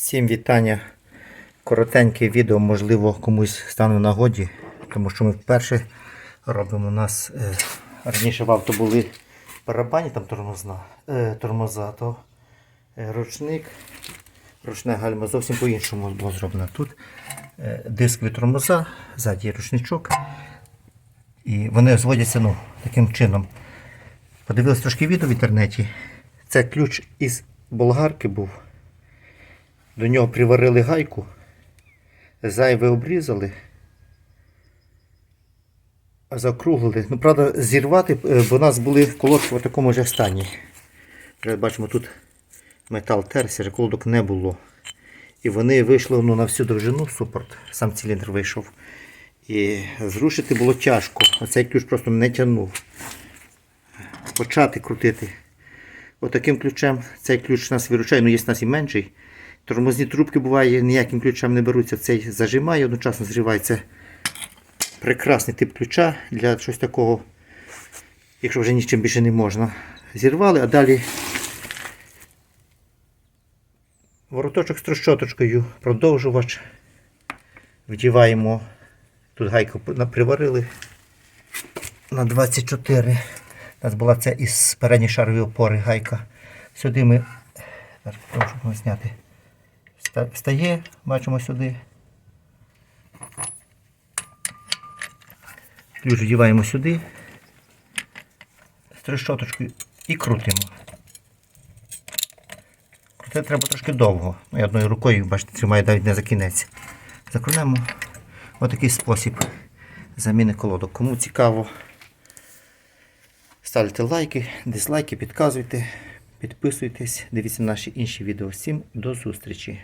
Всім вітання. Коротеньке відео, можливо, комусь стане нагоді, тому що ми вперше робимо у нас. Е, раніше в авто були барабані, там тормозна, е, тормоза, то е, ручник, ручне гальма зовсім по-іншому було зроблено. Тут е, дискові тормоза, ззаді ручничок. І вони зводяться ну, таким чином. Подивилися трошки відео в інтернеті. Це ключ із болгарки був. До нього приварили гайку, зайве обрізали, закруглили. Ну, правда, зірвати, е, бо у нас були колодки в такому ж стані. Бачимо, тут метал терся, колодок не було. І вони вийшли ну, на всю довжину супорт, сам циліндр вийшов. І зрушити було тяжко. Оцей ключ просто не тягнув. Почати крутити. Отаким ключем цей ключ нас виручає, ну є в нас і менший. Тормозні трубки буває, ніяким ключем не беруться. Цей зажимає, одночасно зривається. Прекрасний тип ключа для щось такого, якщо вже нічим більше не можна. Зірвали, а далі вороточок з трощоточкою, продовжувач. Вдіваємо. Тут гайку приварили на 24. У нас була це із передньої шарової опори гайка. Сюди ми зараз зняти. Ста- Встає, бачимо сюди. Ключ вдіваємо сюди. З трещоточкою і крутимо. Крутити треба трошки довго. Ну, я одною рукою, бачите, тримаю навіть не за кінець. Закрунемо. Отакий спосіб заміни колодок. Кому цікаво, ставте лайки, дизлайки, підказуйте, підписуйтесь, дивіться наші інші відео. Всім до зустрічі!